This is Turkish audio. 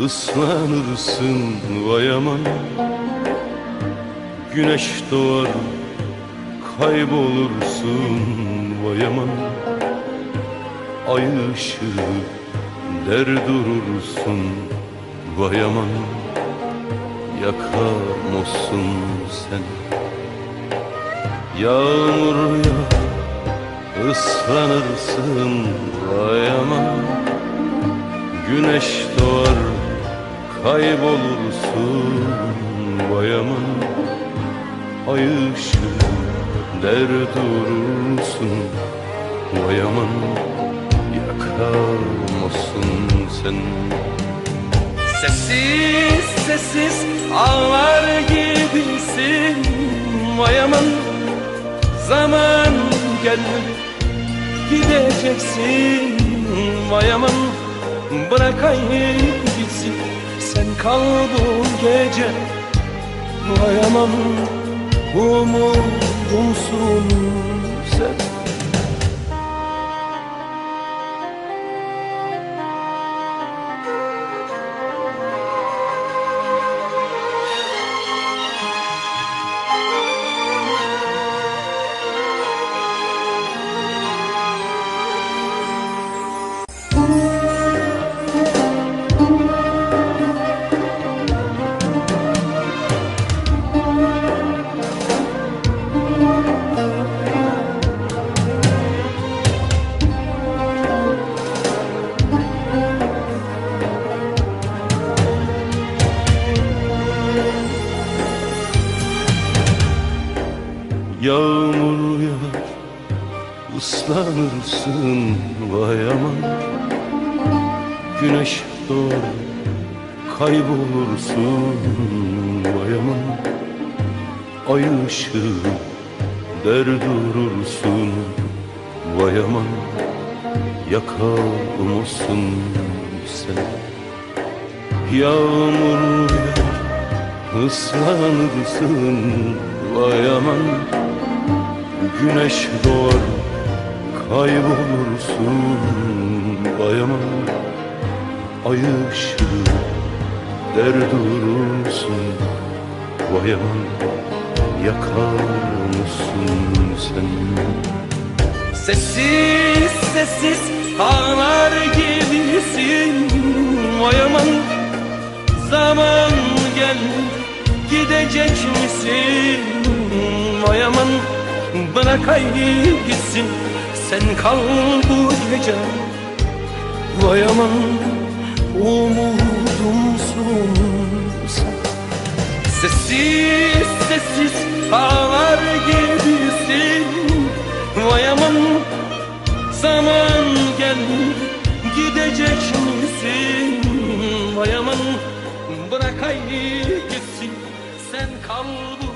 ıslanırsın vay aman. Güneş doğar kaybolursun vay aman. Ay ışığı der durursun vay aman. Yakar mısın sen. Yağmur yağar ıslanırsın vay aman Güneş doğar kaybolursun vay aman Ay ışığı der durursun vay aman sen. Sessiz sessiz ağlar gibisin Vay aman zaman gelmedi Gideceksin vay aman Bırakayım gitsin. Sen kal bu gece Vay aman Umudumsun sen Yağmur yağar ıslanırsın vay aman. Güneş doğar kaybolursun vay aman. Ay ışığı der durursun vay aman. Yakar mısın sen. Yağmur yağar ıslanırsın vay aman Güneş doğar kaybolursun vay aman Ay ışığı der durursun vay Yakar mısın sen? Sessiz sessiz ağlar gibisin Vay aman zaman gel gidecek misin Vay aman bırakayım gitsin. Sen kal bu gece. Vay aman umudumsun sen. Sessiz sessiz ağlar gibisin. Vay aman zaman gel gidecek misin? Vay aman bırakayım gitsin. Sen kal bu